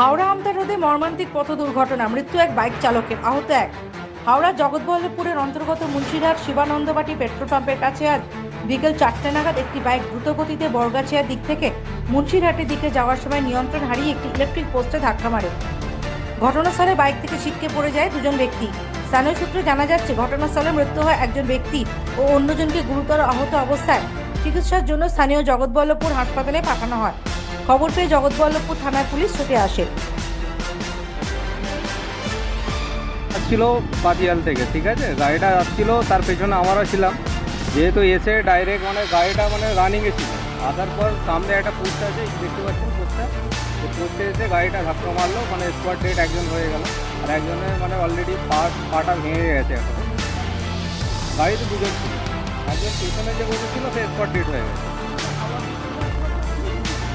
হাওড়া আমতা রোডে মর্মান্তিক পথ দুর্ঘটনা, মৃত্যু এক বাইক চালকের, আহত এক। হাওড়া জগৎবল্লভপুরের অন্তর্গত মুন্সিরহাট শিবানন্দবাটি পেট্রোল পাম্পের কাছে আজ বিকেল চারটে নাগাদ একটি বাইক দ্রুতগতিতে বর্গাছিয়ার দিক থেকে মুন্সিরহাটের দিকে যাওয়ার সময় নিয়ন্ত্রণ হারিয়ে একটি ইলেকট্রিক পোস্টে ধাক্কা মারে। ঘটনাস্থলে বাইক থেকে ছিটকে পড়ে যায় দুজন ব্যক্তি। স্থানীয় সূত্রে জানা যাচ্ছে, ঘটনাস্থলে মৃত্যু হয় একজন ব্যক্তি ও অন্যজনকে গুরুতর আহত অবস্থায় চিকিৎসার জন্য স্থানীয় জগৎবল্লভপুর হাসপাতালে পাঠানো হয়। খবর পেয়ে জগৎবল্লভপুর থানার পুলিশ ছুটে আসে। আসছিল পাতিয়াল থেকে, ঠিক আছে? গাড়িটা আসছিল, তার পেছনে আমারও ছিলাম। যেহেতু এসে ডাইরেক্ট মানে গাড়িটা মানে রানিংয়ে ছিল। আসার পর সামনে একটা পোস্ট আছে, দেখতে পাচ্ছেন পোস্টটা পোস্টে এসে গাড়িটা ধাক্কা মারলো মানে স্পট ডেট একজন হয়ে গেল। আর একজনের মানে অলরেডি পা, পাটা ভেঙে গেছে এখন। গাড়ি তো দুজন ছিল। একজন পেছনে যে বসেছিল, সে স্পট ডেট হয়ে গেছে।